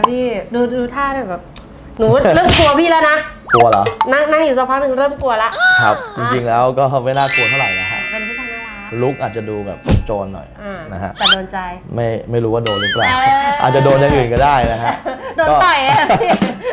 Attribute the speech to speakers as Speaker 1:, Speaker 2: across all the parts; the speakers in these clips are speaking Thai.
Speaker 1: อยจ้ะพี่ดูดูท่าเนี่ยแบบหนูเริ่มกลัวพี่แล้วนะ
Speaker 2: กลัวเหรอ
Speaker 1: นั่งนั่งอยู่สักพักหนึ่งเริ่มกลัวละ
Speaker 2: ครับ จริงๆแล้วก็ไม่น่ากลัวเท่าไหร่นะฮะ
Speaker 1: เป็นผู้ชายน่ารัก
Speaker 2: ลุกอาจจะดูแบบสม โจรหน่อย
Speaker 1: อ่า
Speaker 2: นะฮะ
Speaker 1: แต่โดนใจ
Speaker 2: ไม่ไม่รู้ว่าโดนหรือเปล่า
Speaker 1: เอออ
Speaker 2: อาจจะโดนอย่างอื่นก็ได้นะฮะ
Speaker 1: โดนต่อยอะพี่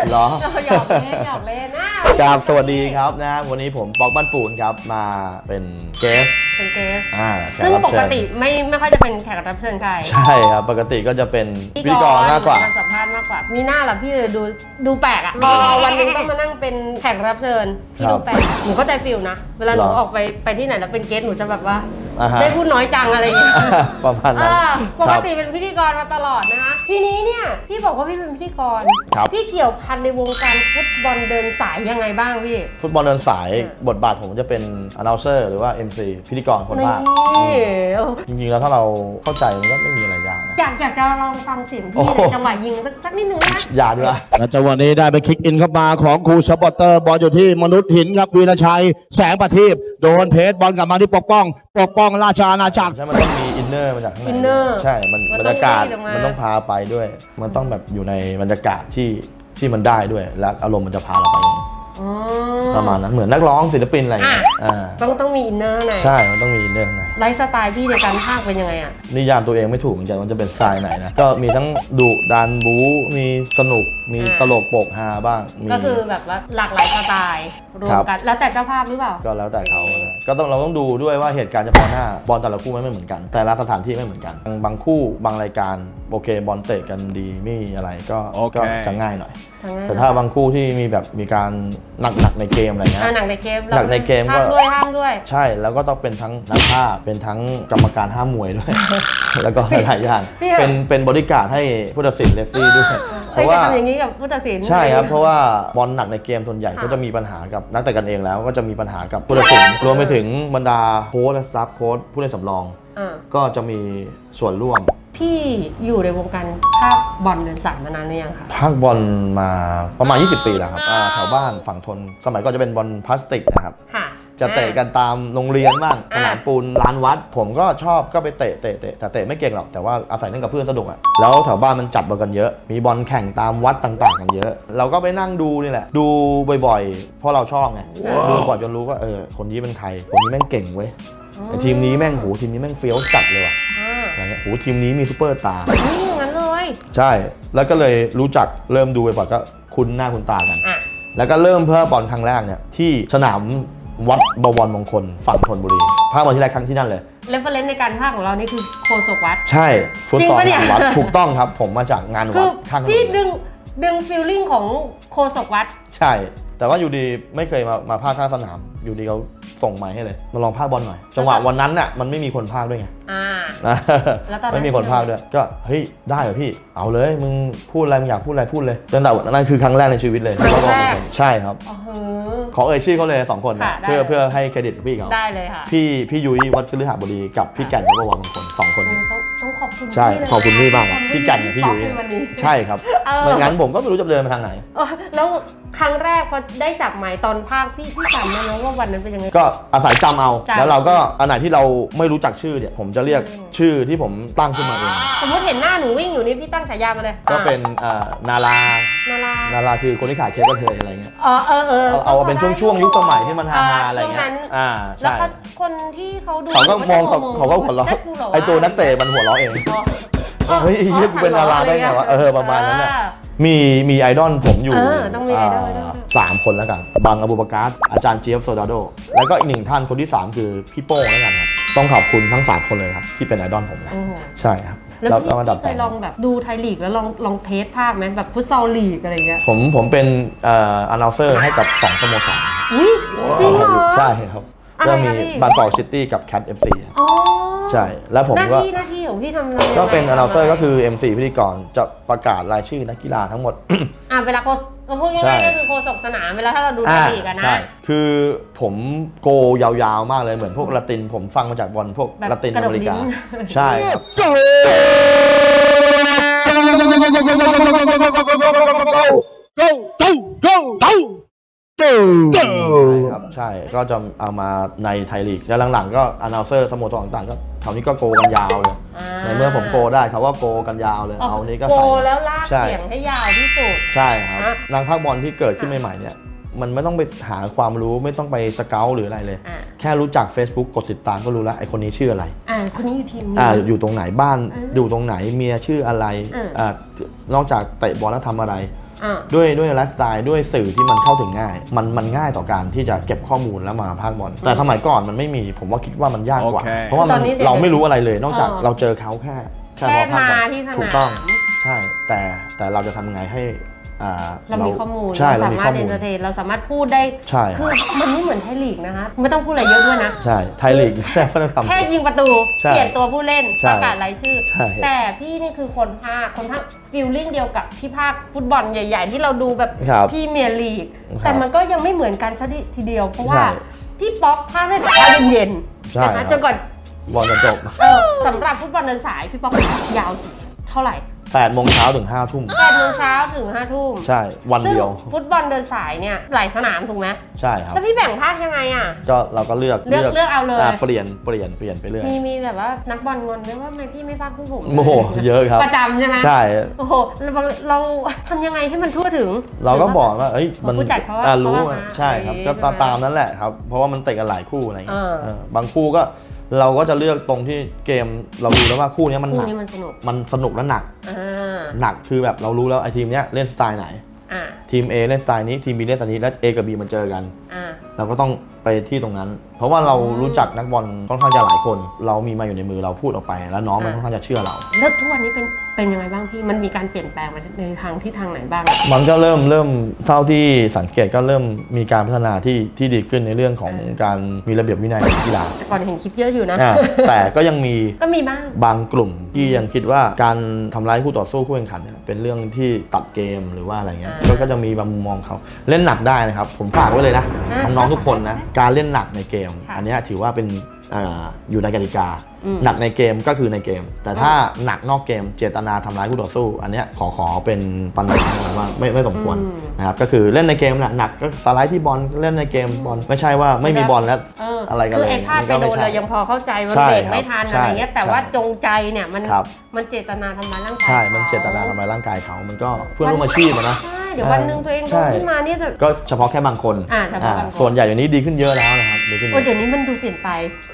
Speaker 2: เหรอ
Speaker 1: หยอกเล่นหยอกเล่นนะ
Speaker 2: กราบสวัสดีครับนะฮะวันนี้ผมป๊อกบ้านปูนครับมาเป็นเกส
Speaker 1: เป็นเกส
Speaker 2: อ่าแข
Speaker 1: ซึ่ง
Speaker 2: รับ
Speaker 1: ป
Speaker 2: เชิ
Speaker 1: ก
Speaker 2: ญ
Speaker 1: ติไม่ไม่ค่อยจะเป็นแขกรับเชิญใคร
Speaker 2: ใช่ครับ ปกติก็จะเป็นพิธีกรมากกว่า
Speaker 1: สัมภาษณ์มากกว่า มีหน้าเหรอพี่เลยดูดูแปลกอะพอวันหนึงต้องมานั่งเป็นแขกรับเชิญที่
Speaker 2: ครับ
Speaker 1: ดูแปลกหนูเข้าใจฟิลนะ เวลาหนู
Speaker 2: เหรอ
Speaker 1: ออกไปไปที่ไหนแล้วเป็นเกสหนูจะแบบว่า
Speaker 2: อ่าฮะ
Speaker 1: ได้พูดน้อยจังอะไรอย่างเงี้ย
Speaker 2: ประมาณ
Speaker 1: เอ
Speaker 2: นั้น
Speaker 1: อป
Speaker 2: ค
Speaker 1: ก
Speaker 2: รับ
Speaker 1: ติเป็นพิธีกรมาตลอดนะคะทีนี้เนี่ยพี่บอกว่าพี่เป็นพิธีกร
Speaker 2: ครับ
Speaker 1: พี่เกี่ยวพันในวงการฟุตบอลเดินสายยังไงบ้างพี่
Speaker 2: ฟุตบอลเดินสาย
Speaker 1: เออ
Speaker 2: บทบาทผมจะเป็น announcer หรือว่า MC พิธีกรคน
Speaker 1: นี่
Speaker 2: ภาคอืมจริงๆแล้วถ้าเราเข้าใจมันก็ไม่มีอะไรยากนะ
Speaker 1: อยากอยากจะลองฟังเสียง
Speaker 2: โอ้
Speaker 1: พี่
Speaker 2: โห
Speaker 1: ในจังหวะยิงสักสักนิดนึงนะ
Speaker 2: อย่าดีกว่า
Speaker 3: และจังหวะนี้ได้ไปคิกอินเข้ามาของครูสปอร์เตอร์บอลอยู่ที่มนุษย์หินครับวีรชัย แสงประทีปโดนเพชรบอลกลับมาที่ปกป้อง ปกป้องราชอาณาจักร
Speaker 2: ใช่มันต้องมีอินเนอร์มาจากข้างใน
Speaker 1: inner
Speaker 2: ใช่ มัน
Speaker 1: มัน
Speaker 2: บร
Speaker 1: ต้
Speaker 2: ร
Speaker 1: อง
Speaker 2: ยากาศ
Speaker 1: รีดออกมามั
Speaker 2: มันต้องพาไปด้วย มันต้องแบบอยู่ในบรรยากาศที่ที่มันได้ด้วย และอารมณ์มันจะพาเราไป
Speaker 1: อ๋อ
Speaker 2: ประมาณนั้นเหมือนนักร้องศิลปินอะไรอย่างเงี้ย
Speaker 1: อะ
Speaker 2: อ่า
Speaker 1: ต้องต้องมีอินเนอร์หน่อย
Speaker 2: ใช่มันต้องมีอินเนอร์ข้างใน
Speaker 1: ไลฟ์สไตล์พี่ในการพากย์เป็นยังไงอะ
Speaker 2: นิยามตัวเองไม่ถูกเหมือนกันว่าจะเป็นสไตล์ไหนนะ ก็มีทั้งดุดันบู๊มีสนุก มี
Speaker 1: อ่า
Speaker 2: ตลกโปกฮาบ้างมี
Speaker 1: ก็คือแบบว่าหลากหลายสไตล์รว
Speaker 2: ครั
Speaker 1: ม
Speaker 2: บ
Speaker 1: กัน แล้วแต่เจ้าภาพหรือเปล่า
Speaker 2: ก็แล้วแต่เขานะก็ต้องเราต้องดูด้วยว่าเหตุการณ์เฉพาะหน้าบอลแต่ละคู่มันไม่เหมือนกัน แต่ละสถานที่ไม่เหมือนกัน บางบางคู่บางรายการโอเคบอลเตะกันดีไม่มีอะไรก็
Speaker 3: โอเค
Speaker 2: ก็จะง่ายหน่อย
Speaker 1: ทั้งนั้น
Speaker 2: แต่ถ้าบางคู่ที่มีแบบมีการหนักหนักๆในเกมอะไรเงี้ย
Speaker 1: อ่าหนังในเกม
Speaker 2: หนังในเกมก็
Speaker 1: ห้ามด้วยห้ามด้วย
Speaker 2: ใช่แล้วก็ต้องเป็นทั้งนักภาพเป็นทั้งกรรมการห้ามมวยด้วย แล้วก็หลายอย่าง
Speaker 1: พี่
Speaker 2: เป็นเป็นบริการดให้ผู้ตัดสินเลฟรี่ด้วย เพ
Speaker 1: เฮ้ย
Speaker 2: ราะ
Speaker 1: จะ
Speaker 2: ว่า
Speaker 1: ทำอย่างนี้กับผู้ตัดสิน
Speaker 2: ใช่ครับ เพราะว่าบอลหนักในเกมส่วนใหญ่
Speaker 1: ค่ะ
Speaker 2: ก็จะมีปัญหากับนักเตะกันเองแล้ว ก็จะมีปัญหากับผู้ตัดสินรวมไปถึงบรรดาโค้ชและซับโค้ชผู้เล่นสำรอง
Speaker 1: อ่า
Speaker 2: ก็จะมีส่วนร่วม
Speaker 1: พี่อยู่ในวงการภาพบอลเดินสายมานานหรือยังคะ
Speaker 2: ภาคบอลมาประมาณ 20 ปีแล้วครับอ่าแถวบ้านฝั่งทน สมัยก่อนจะเป็นบอลพลาสติกนะครับ
Speaker 1: ค่ะ
Speaker 2: จะเตะกันตามโรงเรียนบ้างส
Speaker 1: อ่า
Speaker 2: นามปูนลานวัด ผมก็ชอบก็ไปเตะเตะเตะแต่เตะไม่เก่งหรอกแต่ว่าอาศัยเล่นกับเพื่อนสนุกอะแล้วแถวบ้านมันจัดบอลกันเยอะ มีบอลแข่งตามวัดต่างๆ กันเยอะ เราก็ไปนั่งดูนี่แหละ ดูบ่อยๆเพราะเราชอบไงดูบ่อยจนรู้ว่าเออคนนี้เป็นใครคนนี้แม่งเก่งเว้ยแต่ทีมนี้แม่งโหทีมนี้แม่งเฟี้ยวจัดเลยว่ะ
Speaker 1: อ่า
Speaker 2: อะไรเงี้ยโหทีมนี้มีซูเปอร์สตาร์
Speaker 1: นี่อย่างนั้นเลย
Speaker 2: ใช่แล้วก็เลยรู้จักเริ่มดูบ่อยๆก็คุ้นหน้าคุ้นตากัน
Speaker 1: อะ
Speaker 2: แล้วก็เริ่มเพื่อบอลครั้งแรกเนี่ยที่สนาม วัดบวรมงคลฝั่งธนบุรีภาคบอลที่แรกครั้งที่นั่นเลย
Speaker 1: เรฟเฟรนซ์ในการภาคของเรานี่คือโคศกวัด
Speaker 2: ใช่ฟุต
Speaker 1: จริง
Speaker 2: ซอล
Speaker 1: ปะเนี่ย
Speaker 2: งานวัดถูกต้องครับ ผมมาจากงาน
Speaker 1: คื
Speaker 2: วั
Speaker 1: อ
Speaker 2: ดข้างถนน
Speaker 1: พี่
Speaker 2: เลย
Speaker 1: ดึงดึงฟิลลิ่งของโคศกวัด
Speaker 2: ใช่ แต่ว่าอยู่ดีไม่เคยมามาภาคข้างสนาม อยู่ดีเขาส่งไม้ให้เลย มาลองภาคบอลหน่อย จังหวะวันนั้นน่ะมันไม่มีคนภาคด้วยไง
Speaker 1: อ่า
Speaker 2: นะ
Speaker 1: แล้วตอนนั้น
Speaker 2: ไม่มีคนภาคด้วย ก็เฮ้ยได้เหรอพี่ เอาเลย มึงพูดอะไรมึงอยากพูดอะไรพูดเลยตั้งแต่วันนั้นคือครั้งแรกในชีวิตเลย
Speaker 1: ครั้งแรก
Speaker 2: ใช่ครับ
Speaker 1: โอ้โห
Speaker 2: ขอเอ่ยชื่อเขาเลยสองคนนะ
Speaker 1: ค่ะได้
Speaker 2: เพื่อ
Speaker 1: เลย
Speaker 2: เพื่อให้เครดิตพี่เขา
Speaker 1: ได้เลยค่ะ
Speaker 2: พี่พี่ยุ้ยวัดพฤหัสบดีกับพี่แก่นวัดบวรมงคลสองคนนี้
Speaker 1: ต้องต้องขอบคุณ
Speaker 2: ใช่
Speaker 1: พี่เลย
Speaker 2: ขอบคุณพี่มากครับ
Speaker 1: ขอบคุณ
Speaker 2: พี่แก่นกับพี่ยุ้ย
Speaker 1: ป๊อปในวันนี้
Speaker 2: ใช่ครับ
Speaker 1: เออ
Speaker 2: ไม่งั้นผมก็ไม่รู้จะเดินไปทางไหน
Speaker 1: เออแล้วครั้งแรกพอได้จับไม้ตอนภาคพี่พี่จำได้ไหมว่าวันนั้นเป็นยังไง
Speaker 2: ก็อาศัยจำเอา
Speaker 1: จำ
Speaker 2: แล้วเราก็อันไหนที่เราไม่รู้จักชื่อเนี่ยผมจะเรียก
Speaker 1: อืม
Speaker 2: ชื่อที่ผมตั้งขึ้นมาเอง
Speaker 1: สมมติเห็นหน้าหนูวิ่งอยู่นี่พี่ตั้งฉายามาเลย
Speaker 2: ก็เป็นอ่านารา
Speaker 1: นารา
Speaker 2: นาราคือคนที่ขายเค้กกระเทยอะไรเงี้ย
Speaker 1: อ๋อเออเออ
Speaker 2: เอาเอาเป็นช่วงช่วงๆยุคสมัยที่มันฮาๆอะไร
Speaker 1: ช่วง
Speaker 2: เงี้
Speaker 1: นั้
Speaker 2: ย
Speaker 1: น
Speaker 2: อ่า
Speaker 1: แล้ว
Speaker 2: ใช่
Speaker 1: เขาคนที่เขาดู
Speaker 2: เขาก็มอง
Speaker 1: จะ
Speaker 2: เขาเขาก็หัวเราะ
Speaker 1: ใช่กูเหร
Speaker 2: ไอตัวนักเตะมันหัวเราะเอง
Speaker 1: อ๋อ
Speaker 2: เฮ้ยไอ้เหี้ยกูเป็นดาราได้ไงวะเออประมาณนั้นน่ะมีมีไอดอลผมอยู่
Speaker 1: เออต้องมีไอดอลไอดอลา
Speaker 2: สามคนแล้วกัน บังอบูบาการ์ดอาจารย์เจี๊ยบโซดาโด แล้วก็อีกหนึ่งท่านคนที่ 3 คือพี่โป้งแล้วกันครับ ต้องขอบคุณทั้ง 3 คนเลยครับ ที่เป็นไอดอลผมนะ
Speaker 1: โอ้โห
Speaker 2: ใช่ครับ
Speaker 1: แล้วพี่
Speaker 2: ก็มาดับ
Speaker 1: พี่เคยลองแบบดูไทยลีกแล้วลองลองเทสภาคไหมแบบฟุตซอลลีกอะไรเงี้ย
Speaker 2: ผมผมเป็นเอ่ออนาวเซอร์ให้กับ2สโมสร
Speaker 1: อุ้ยจริงเหรอ
Speaker 2: ใช่ครับ
Speaker 1: อะไร
Speaker 2: ก็
Speaker 1: คะ
Speaker 2: มี
Speaker 1: พี่
Speaker 2: บางกอกซิตี้กับแคทเอฟซี
Speaker 1: อ๋อ
Speaker 2: ใช่ แล้วผม
Speaker 1: หน้า
Speaker 2: ก็
Speaker 1: ที่หน้าที่ของพี่ทำอะไร
Speaker 2: ก็เป็น
Speaker 1: ยังไง
Speaker 2: อนาวเซอร์
Speaker 1: ทำะไก็
Speaker 2: คือ MC พิธีกรจะประกาศรายชื่อนักกีฬาทั้งหมด
Speaker 1: อ่าเวลาโคส ก็พูด
Speaker 2: ใช่
Speaker 1: ง่ายๆก็คือโคศกสนามเวลาถ้าเราดูไทยลีกอะนะ
Speaker 2: ใช่ คือผมโกยาวๆมากเลยเหมือนพวกละติน ผมฟังมาจากบอลพวก
Speaker 1: แบบ
Speaker 2: ละติน
Speaker 1: กระ
Speaker 2: อ
Speaker 1: ดก
Speaker 2: เมริกา
Speaker 1: ลิ้น
Speaker 2: ใช่ครับ ใช่ครับ ใช่ก็จะเอามาในไทยลีก แล้วหลังๆ ก็อนาวเซอร์สโมสรต่างๆก็ท คราวนี้ก็โกกันยาวเลย
Speaker 1: อ่า
Speaker 2: ในเมื่อผมโกได้เขาก็โกกันยาวเลย เอานี้ก็
Speaker 1: โก
Speaker 2: ใส่
Speaker 1: แล้วลาก
Speaker 2: ใช่
Speaker 1: เสียงให้ยาวที่สุด
Speaker 2: ใช่ครับ
Speaker 1: อะ
Speaker 2: นางภาคบอลที่เกิดขึ้นใหม่ๆเนี่ย มันไม่ต้องไปหาความรู้ไม่ต้องไปสเกลหรืออะไรเลย
Speaker 1: อ่า
Speaker 2: แค่รู้จัก Facebook กดติดตามก็รู้แล้วไอคนนี้ชื่ออะไร
Speaker 1: อ่าคนนี้อยู่ทีมนี้
Speaker 2: อ่าอยู่ตรงไหนบ้าน
Speaker 1: เออ
Speaker 2: อ
Speaker 1: อยู่
Speaker 2: ตรงไหนเมียชื่ออะไร
Speaker 1: เอออ่
Speaker 2: อ่านอกจากเตะบอลแล้วทำอะไร
Speaker 1: อ่า
Speaker 2: ด้วยด้วยไลฟ์สไตล์ด้วยสื่อที่มันเข้าถึงง่าย มันมันง่ายต่อการที่จะเก็บข้อมูลแล้วมาภาคบอลแต่สมัยก่อนมันไม่มีผมว่าคิดว่ามันยากกว่า
Speaker 3: โอเค
Speaker 2: เพราะว่า
Speaker 1: ต
Speaker 2: มั
Speaker 1: อน
Speaker 2: น
Speaker 1: นี้เด็ก
Speaker 2: เราไม่รู้อะไรเลย นอกจาก
Speaker 1: เออ
Speaker 2: เราเจอเขาแค่
Speaker 1: แค่
Speaker 2: พอภคบอล
Speaker 1: มาที่สนาม
Speaker 2: ถูกต้อง ใช่ แต่แต่เราจะทำยังไงให้ อ่า
Speaker 1: เรามีข้อมูล
Speaker 2: ใช่
Speaker 1: เรา
Speaker 2: เรา
Speaker 1: สา
Speaker 2: มี
Speaker 1: มาร
Speaker 2: ข้อ
Speaker 1: ถเอ
Speaker 2: มู
Speaker 1: น
Speaker 2: ล
Speaker 1: เตอร์เทนเราสามารถพูดได้
Speaker 2: ใช่
Speaker 1: คือมันไม่เหมือนไทยลีกนะคะไม่ต้องพูดอะไรเยอะด้วยนะ
Speaker 2: ใช่ไทยลีกไม่ต้องทำ
Speaker 1: แค่ยิงประตู
Speaker 2: ใช่
Speaker 1: เปลี่ยนตัวผู้เล่น
Speaker 2: ใช่
Speaker 1: ประกาศรายชื่อ
Speaker 2: ใช่
Speaker 1: แต่พี่นี่คือคนภาคคนภาคฟิลลิ่งเดียวกับที่ภาคฟุตบอลใหญ่ ๆ ที่เราดูแบบ
Speaker 2: ครับ
Speaker 1: พรี่เมียร์ลีก
Speaker 2: ครับ
Speaker 1: แต่มันก็ยังไม่เหมือนกันซะทีเดียว เพราะว่า
Speaker 2: ใช่
Speaker 1: พี่ป๊อกภาคได้จากเช้าเย็นๆ
Speaker 2: ใช่
Speaker 1: นะ
Speaker 2: ครั
Speaker 1: คะ
Speaker 2: บ
Speaker 1: จนก่อน
Speaker 2: บอลจะจบ
Speaker 1: เออสำหรับฟุตบอลเดินสาย พี่ป๊อกยาวเท่าไหร่
Speaker 2: 8โมงเช้าถึง5ทุ่ม
Speaker 1: แปดโมงเช้าถึงห้าทุ่ม
Speaker 2: ใช่ วัน
Speaker 1: ซึ่ง
Speaker 2: เดียว
Speaker 1: ฟุตบอลเดินสายเนี่ยหลายสนามถูกไหม
Speaker 2: ใช่ครับ
Speaker 1: แล้วพี่แบ่งภาคยังไงอะ
Speaker 2: ก็เราก็เลือก
Speaker 1: เลือกเลือกเอาเลย
Speaker 2: เปลี่ยน เปลี่ยน เปลี่ยนไปเรื่อย
Speaker 1: มีมีแบบว่านักบอลงอนไหมว่าทำไมพี่ไม่ภาคผู้ผม
Speaker 2: โอ้โหเยอะครับ
Speaker 1: ประจำใช่ไหม
Speaker 2: ใช่
Speaker 1: โอ้โหเราเราทำยังไงให้มันทั่วถึง
Speaker 2: เราก็บอกว่า เอ้ย มัน
Speaker 1: ผู้จัดเขาว่า
Speaker 2: อ่รู้
Speaker 1: เขาว่า
Speaker 2: อะใช่ครับ
Speaker 1: มา
Speaker 2: ก็ตาม
Speaker 1: ใช่ไหม
Speaker 2: ตามนั้นแหละครับ เพราะว่ามันเตะกันหลายคู่อะไรเงี้ย
Speaker 1: เออ
Speaker 2: เออบางคู่ก็ เราก็จะเลือกตรงที่เกมเราดูแล้วว่าคู่เนี้ยมันห
Speaker 1: คู่
Speaker 2: นัก
Speaker 1: นี้มันสนุก
Speaker 2: มันสนุกและหนัก
Speaker 1: อ่า
Speaker 2: หนักคือแบบเรารู้แล้วไอ้ทีมเนี้ยเล่นสไตล์ไหน
Speaker 1: อ่า
Speaker 2: ทีม A เล่นสไตล์นี้ทีม B เล่นสไตล์นี้แล้ว A กับ B มันเจอกัน
Speaker 1: อ่า
Speaker 2: เราก็ต้องไปที่ตรงนั้น เพราะว่าเรา
Speaker 1: อืม
Speaker 2: รู้จักนักบอลค่อนข้างจะหลายคน เรามีมาอยู่ในมือเราพูดออกไป แล้วน้องมัน
Speaker 1: อ่า
Speaker 2: ค่อนข้างจะเชื่อเรา
Speaker 1: แล้วทุกวันนี้เป็นเป็นยังไงบ้างพี่ มันมีการเปลี่ยนแปลงมาในทางที่ทางไหนบ้าง
Speaker 2: มันก็เริ่มเริ่มเท่าที่สังเกตก็เริ่มมีการพัฒนาที่ที่ดีขึ้นในเรื่องของ
Speaker 1: เออ
Speaker 2: การมีระเบียบวินัยในกีฬา
Speaker 1: แต่ก่อนเห็นคลิปเยอะอยู่นะ
Speaker 2: อ่าแต่ก็ยังมี
Speaker 1: ก็มีบ้าง
Speaker 2: บางกลุ่มที่ยังคิดว่าการทำร้ายคู่ต่อสู้คู่แข่งขันเนี่ยเป็นเรื่องที่ตัดเกมหรือว่าอะไรเงี้ย
Speaker 1: อ่า
Speaker 2: ก็ก็จะมีบางมุมมองเขาเล่นหนักได้นะครับ ผมฝากไว้เลยนะ
Speaker 1: อ่า
Speaker 2: น้องๆทุกคนนะการเล่นหนักในเกม
Speaker 1: ค่ะ
Speaker 2: อันเนี้ยถือว่าเป็นอ่าอยู่ในกติกา
Speaker 1: อืม
Speaker 2: หนักในเกมก็คือในเกม แต่ถ้าหนักนอกเกมเจตนาทำร้ายคู่ต่อสู้ อันเนี้ยขอขอเป็นปัญหาว่าไม่ไม่สมควร
Speaker 1: อืม
Speaker 2: นะครับก็คือเล่นในเกมแหละหนักก็สไลด์ที่บอลเล่นในเกมบอลไม่ใช่ว่าไม่มีบอลแล้ว
Speaker 1: เออ
Speaker 2: อะไรกัน
Speaker 1: คือ
Speaker 2: เลย
Speaker 1: ไอ้พลาด
Speaker 2: มัน
Speaker 1: ไป
Speaker 2: ก็
Speaker 1: โด
Speaker 2: ไม่
Speaker 1: น
Speaker 2: ใช่
Speaker 1: เรายังพอเข้าใจมัน
Speaker 2: ใช่
Speaker 1: เบรก
Speaker 2: ครับ
Speaker 1: ไม่ทัน
Speaker 2: ใช่
Speaker 1: อะไรเงี้ยแต่
Speaker 2: ใช่
Speaker 1: ว่าจงใจเนี่ยมัน
Speaker 2: ครับ
Speaker 1: มันเจตนาทำร้ายร่างกาย
Speaker 2: ใช่ มัน
Speaker 1: ข
Speaker 2: เจตนาทำร้ายร่างกายเขามันก็เพื่อนร่วมอาชีพอะนะ
Speaker 1: ใช่เดี๋ยววันหนึ่งตัวเองโด
Speaker 2: ใช่
Speaker 1: นขึ้นมาเนี่ยจะ
Speaker 2: ก็เฉพาะแค่บางคน
Speaker 1: อ่าเฉพาะบางคน
Speaker 2: ส่วนใหญ่อย่างนี้ดีขึ้นเยอะแล้วนะครับ ดีขึ้นเย
Speaker 1: โอ้
Speaker 2: อะ
Speaker 1: เดี๋ยวนี้มันดูเปลี่ยนไป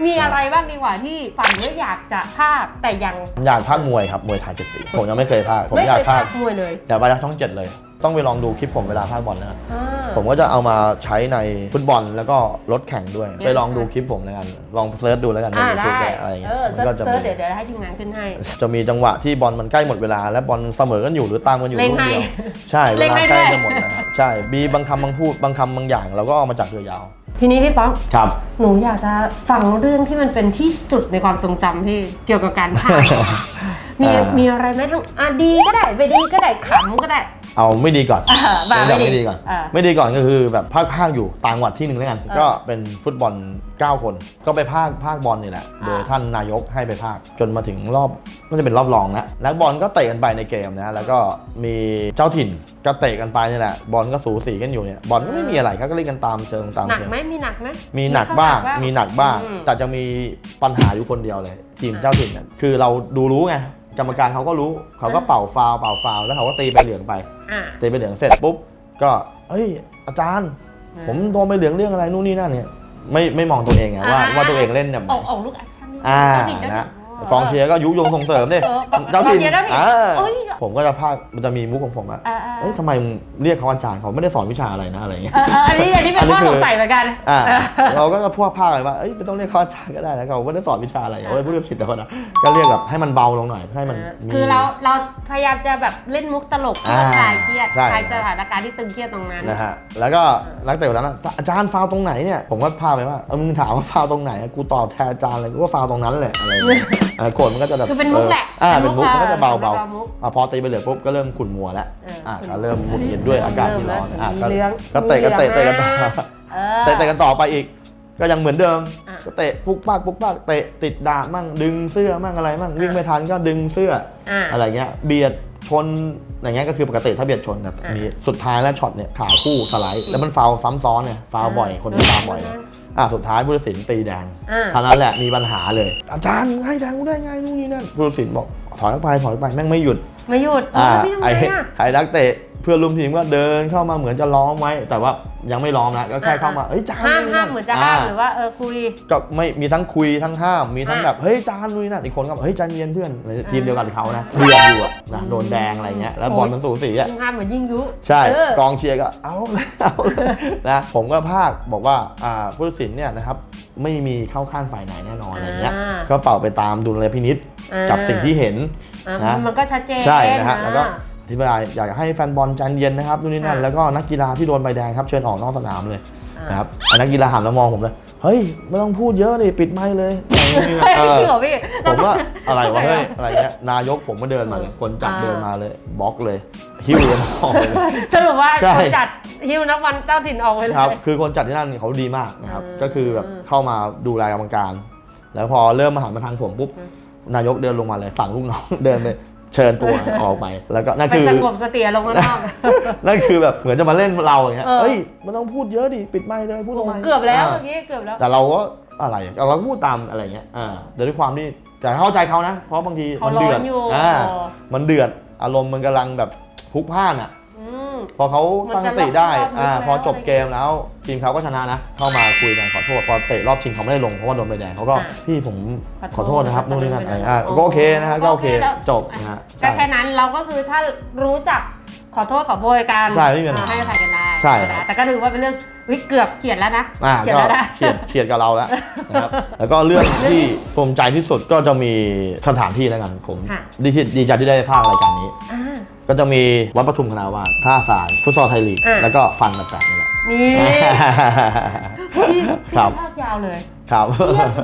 Speaker 1: มีอะไรบ้างดีกว่าที่ฝันว่าอยากจะภาคแต่ยัง
Speaker 2: ผมอยากพากย์มวยครับ มวยไทยเจ็ดสีผมยังไม่เคยพากย์ผม
Speaker 1: ไม่
Speaker 2: อยา
Speaker 1: เค
Speaker 2: ก
Speaker 1: ย
Speaker 2: พา
Speaker 1: ภากคมวยเลย
Speaker 2: อยากไปจากช่องเจ็ดเลย ต้องไปลองดูคลิปผมเวลาพากย์บอลนะครับ
Speaker 1: อ่า
Speaker 2: ผมก็จะเอามาใช้ในฟุตบอลแล้วก็รถแข่งด้วย
Speaker 1: เนี่ย
Speaker 2: ไปลองดูคลิปผมแล้วกัน ลองเซิร์ชดูแล้วกันใน
Speaker 1: อ่า
Speaker 2: ยูทูบ
Speaker 1: ได้
Speaker 2: อะไรอย่าง
Speaker 1: เอ
Speaker 2: เงี้ย
Speaker 1: อ
Speaker 2: มัน
Speaker 1: เซิ
Speaker 2: ก็
Speaker 1: ร์ช
Speaker 2: จะ
Speaker 1: เซิร์ช
Speaker 2: มี
Speaker 1: เดี๋ยวเดี๋ยวให้ทีมงานขึ้นให้
Speaker 2: จะมีจังหวะที่บอลมันใกล้หมดเวลา และบอลเสมอกันอยู่หรือตามกันอยู่
Speaker 1: เล่น
Speaker 2: ลูก
Speaker 1: ให้
Speaker 2: เดียวใช่เว
Speaker 1: เล่น
Speaker 2: ลา
Speaker 1: ให้
Speaker 2: ใกล้
Speaker 1: ด้วย
Speaker 2: จะหมดนะครับใช่มีบางคำบางพูดบางคำบางอย่างเราก็เอามาจากเรือยาว
Speaker 1: ทีนี้พี่ป๊อก
Speaker 2: ครับ
Speaker 1: หนูอยากจะฟังเรื่องที่มันเป็นที่สุดในความทรงจำพี่เกี่ยวกับการพากย์ มี
Speaker 2: อ่ามี
Speaker 1: มีอะไรไหมทั้งอะดีก็ได้ไม่ดีก็ได้ขำก็ได้
Speaker 2: เอาไม่ดีก่อน
Speaker 1: อ่าบ้า
Speaker 2: เริ่มจาก
Speaker 1: ไม่
Speaker 2: ไม่
Speaker 1: ดี
Speaker 2: ดีก่อน
Speaker 1: อ่า
Speaker 2: ไม่ดีก่อนก็คือแบบภาคภาคอยู่ต่างจังหวัดที่หนึ่งแล้วกัน
Speaker 1: เออ
Speaker 2: ก็เป็นฟุตบอล 9 คน ก็ไปภาคภาคบอลนี่แหละ
Speaker 1: อ่า
Speaker 2: โดยท่านนายกให้ไปภาคจนมาถึงรอบน่าจะเป็นรอบรองแล้วนักบอลก็เตะกันไปในเกมนะ แล้วก็มีเจ้าถิ่นก็เตะกันไปนี่แหละ บอลก็สูสีกันอยู่เนี่ย บอลก็ไม่มีอะไรเขาก็เล่นกันตามเชิงตาม
Speaker 1: หนัก
Speaker 2: เชิง
Speaker 1: ไหมมีหนักไหม
Speaker 2: มีหนักบ้าง มีหนักบ้าง
Speaker 1: อืม
Speaker 2: แต่จะมีปัญหาอยู่คนเดียวเลย ทีม
Speaker 1: อ่า
Speaker 2: เจ้าถิ่นเนี่ยคือเราดูรู้ไง กรรมการเขาก็รู้เขาก็
Speaker 1: อ่า
Speaker 2: เป่าฟาวล์เป่าฟาวล์แล้วเขาก็ตีใบเหลืองไป
Speaker 1: อ่า
Speaker 2: ตีใบเหลืองเสร็จปุ๊บก็เอ้ย อาจารย์ ผมโดนใบเหลืองเรื่องอะไรนู่นนี่นั่นเนี่ยไม่ไม่มองตัวเองไงว่า
Speaker 1: อ่า
Speaker 2: ว่าตัวเองเล่นเนี่ย
Speaker 1: ออกออกลูกแอคชั่นนี่
Speaker 2: อ่า
Speaker 1: เจ้าถิ่นเจ้าถิ่
Speaker 2: นะ กองเชียร์ก็ยุยงส่งเสริมดิ
Speaker 1: เออกอง
Speaker 2: เจ้าถิ่น
Speaker 1: กองเชียร์เจ้าถิ่น
Speaker 2: อ่า
Speaker 1: เอ้ย
Speaker 2: ผมก็จะพากมันจะมีมุกของผมอะ
Speaker 1: เออเออ
Speaker 2: เอ้ยทำไมมึงเรียกเขาอาจารย์เขาไม่ได้สอนวิชาอะไรนะอะไรเงี้ย
Speaker 1: เออเอออันนี้อันนี้เป็น
Speaker 2: อันนี้
Speaker 1: ข้อ
Speaker 2: คือ
Speaker 1: สงสัยเหมือนกัน
Speaker 2: อ่า
Speaker 1: เออ
Speaker 2: เราก็จะพวกภาคไปว่าเอ้ยไม่ต้องเรียกเขาอาจารย์ก็ได้นะเขาไม่ได้สอนวิชาอะไรเอาไว้พูดสิทธิ์แต่ว่านะก็เรียกแบบให้มันเบาลงหน่อยให้มันมี
Speaker 1: คือเราเราพยายามจะแบบเล่นมุกตลกเพื่อ
Speaker 2: อ่า
Speaker 1: คลายเครียด
Speaker 2: ใช่
Speaker 1: คลายสถานการณ์ที่ตึงเครียดตรงนั้น
Speaker 2: นะฮะแล้วก็นักเตะคนนั้นอะอาจารย์ฟาวตรงไหนเนี่ยผมก็พาไปว่าเออมึงถามว่าฟาวตรงไหนอะกูตอบแทนอาจารย์เลยกูว่าฟาวตรงนั้นแหละอะไรอย่างเงี้ยเออโกรธมันก็จะแบบ
Speaker 1: คือเป็นมุกแหละ
Speaker 2: อ่าเป็นมุกมันก็จะเบา
Speaker 1: เอ
Speaker 2: เบา
Speaker 1: อเป็นมุก
Speaker 2: อะพอตีไปเหลือปุ๊บก็เริ่มขุ่นมัวแล้ว
Speaker 1: เอออ่
Speaker 2: อ่าก็เริ่มหงุดหงิดด้วยอากาศที่ร้อน
Speaker 1: เริ่ม
Speaker 2: อะ
Speaker 1: มี
Speaker 2: ก็
Speaker 1: เรื่อง
Speaker 2: ก็เตะกัน
Speaker 1: มี
Speaker 2: เตะ
Speaker 1: เรื่
Speaker 2: เตะ
Speaker 1: อง
Speaker 2: กันต่อ
Speaker 1: เออ
Speaker 2: เตะเตะกันต่อไปอีก ก็ยังเหมือนเดิม
Speaker 1: อะ
Speaker 2: ก็เตะปุ๊กปากปุ๊กปากเตะติดดาบมั่งดึงเสื้อมั่งอะไรมั่งวิ่งไม่ทันก็ดึงเสื้อ
Speaker 1: อ่า
Speaker 2: อะไรเงี้ยเบียดชนอย่างเงี้ยก็คือปกติถ้าเบียดชนแบบ
Speaker 1: อะ
Speaker 2: มีสุดท้ายแล้วช็อตเนี่ยขาคู่สไลด์แล้วมันฟาวซ้ำซ้อนเนี่ยฟาวบ่อยคนที่ฟาวบ่อย
Speaker 1: เออ
Speaker 2: อะสุดท้ายผู้ตัดสินตีแดง
Speaker 1: อ่า
Speaker 2: เท่านั้นแหละมีปัญหาเลย อาจารย์ให้แดงกูได้ไงนู่นนี่นั่นผู้ตัดสินบอกถอยออกไปถอยออกไปแม่งไม่หยุด
Speaker 1: ไม่หยุด
Speaker 2: อ่า
Speaker 1: พี่ทำไม
Speaker 2: ไอ้
Speaker 1: อะ
Speaker 2: ไอ้นักเตะ เพื่อนร่วมทีมก็เดินเข้ามาเหมือนจะล้อมไว้ แต่ว่ายังไม่ล้อมนะก็แค่เข้ามาเฮ้ยจาน
Speaker 1: ห้าม
Speaker 2: นู่น
Speaker 1: ห้าม
Speaker 2: นั่น
Speaker 1: เหมือนจะห้าม
Speaker 2: อ่
Speaker 1: หรือว่าเออคุย
Speaker 2: ก็ไม่มีทั้งคุยทั้งห้ามมีทั้ง
Speaker 1: อะ
Speaker 2: แบบเฮ้ยจานลุยนั่นอีกคนก็บอกเฮ้ยใจเย็นเพื่อนทีมเดียวกันเขานะเดือดอยู่อะนะโดนแดงอะไรเงี้ยแล้วบอลมันสูสีอะ
Speaker 1: ยิ่งห้ามเหมือนยิ่งยุ
Speaker 2: ใช่
Speaker 1: เออก
Speaker 2: องเชียร์ก็เอาเลยเอาเลยนะผมก็ภาคบอกว่าอ่าผู้ตัดสินเนี่ยนะครับไม่มีเข้าข้างฝ่ายไหนแน่นอนอะไรเงี้ย
Speaker 1: อ่า
Speaker 2: ก็เป่าไปตามดุลยพินิษ
Speaker 1: อ่า
Speaker 2: กับสิ่งที่เห็น
Speaker 1: อะ
Speaker 2: นะ
Speaker 1: มันก็ชัดเจน
Speaker 2: ใช่นะฮะ
Speaker 1: อ่า
Speaker 2: แล้วก็อ ธิบายอยากให้แฟนบอลใจเย็นนะครับนู่นนี่นั่น
Speaker 1: ค่ะ
Speaker 2: แล้วก็นักกีฬาที่โดนใบแดงครับเชิญออกนอกสนามเลย
Speaker 1: อ่า
Speaker 2: นะครับไอ้นักกีฬาหันมามองผมเลยเฮ้ยไม่ต้องพูดเยอะเลยปิดไมค์เลยอะไรอย่างเงี้ย
Speaker 1: เฮ้ย
Speaker 2: เออ
Speaker 1: จริงเหรอพี่
Speaker 2: ผมว่าอะไรวะเฮ้ยอะไรเงี้ยนายกผมก็เดินมาเลยคนจัด
Speaker 1: อ่า
Speaker 2: เดินมาเลยบล็อกเลยหิ้วกันออกไปเลย
Speaker 1: สรุปว่า
Speaker 2: ใช่
Speaker 1: คนจัดฮิวนักวันเจ้าถิ่นออกไปเลย
Speaker 2: ครับคือคนจัดที่นั่นเขาดีมากนะครับ
Speaker 1: อืม
Speaker 2: ก็คือแบบเข้ามาดูแลกรรมการ แล้วพอเริ่มมาหันมาทางผมปุ๊บ
Speaker 1: อืม
Speaker 2: นายกเดินลงมาเลยสั่งลูกน้องเดินไป เชิญตัวออกไปแล้วก็นั่น
Speaker 1: ไป
Speaker 2: คือ
Speaker 1: สงบสติอารมณ์ข้างนอก
Speaker 2: นั่นคือแบบเหมือนจะมาเล่นเราอย่างเงี้ย
Speaker 1: เออ
Speaker 2: เอ้ยมันต้องพูดเยอะดิปิดไมค์เลยพูด
Speaker 1: โอ้
Speaker 2: ทำ
Speaker 1: โห
Speaker 2: ไม
Speaker 1: เกือบแล้วาเมื่อกี้เกือบแล้ว
Speaker 2: แต่เราก็อะไรอะเราก็พูดตามอะไรเงี้ยอ่าแต่ด้วยความที่แต่เข้าใจเขานะ เพราะบางที
Speaker 1: เขา
Speaker 2: มันเดือด
Speaker 1: ร้อนอยู่
Speaker 2: อ่ามันเดือดอารมณ์มันกำลังแบบพลุกพล่านอะ
Speaker 1: อืม
Speaker 2: พอเขาตั้งสติได้
Speaker 1: มันจะรอบๆ
Speaker 2: อ่า
Speaker 1: ลึกแล้ว
Speaker 2: พอจบเกมแล้วทีมเขาก็ชนะนะ เข้ามาคุยกันขอโทษพอเตะรอบชิงเขาไม่ได้ลงเพราะว่าโดนใบแดงเขาก็
Speaker 1: อะ
Speaker 2: พี่ผม
Speaker 1: ข
Speaker 2: ข
Speaker 1: อ
Speaker 2: อ
Speaker 1: โท
Speaker 2: โท
Speaker 1: ษ
Speaker 2: ษนะครับ
Speaker 1: ขอ
Speaker 2: นู่น
Speaker 1: โทษ
Speaker 2: นี่นั่น
Speaker 1: ไม่
Speaker 2: อะไร
Speaker 1: ได้
Speaker 2: อะ
Speaker 1: โอ้
Speaker 2: ก็โอเคนะฮะก็โอเค
Speaker 1: โอเคแล้ว
Speaker 2: จบนะฮะ
Speaker 1: ก็
Speaker 2: ใช่
Speaker 1: แค่นั้นเราก็คือถ้ารู้จักขอโทษขอโพยกัน
Speaker 2: ใช่ไม่มีปัญหา
Speaker 1: ให้อภัยกันได้
Speaker 2: ใช่ครับ
Speaker 1: นะแต่ก็ถือว่าเป็นเรื่องวิเกือบเขียนแล้วนะ
Speaker 2: อ่า
Speaker 1: เขียน
Speaker 2: ก็
Speaker 1: แล้วนะ
Speaker 2: เฉียดเฉียดกับเราแล้วนะครับ แล้วก็เรื่องที่ภูมิใจที่สุดก็จะมีสถานที่แล้วกันผม
Speaker 1: ค่ะ
Speaker 2: ดีที่ดีใจที่ได้ภาครายการนี้
Speaker 1: อ่า
Speaker 2: ก็จะมีวัดปทุมคณาวาสท่าทรายฟุตซอลไทยลีก
Speaker 1: อ่า
Speaker 2: แล้วก็ฟันต่างๆนี่แหละ
Speaker 1: นี่พี่
Speaker 2: ครับ
Speaker 1: พี่ภาคยาวเลย
Speaker 2: ครับ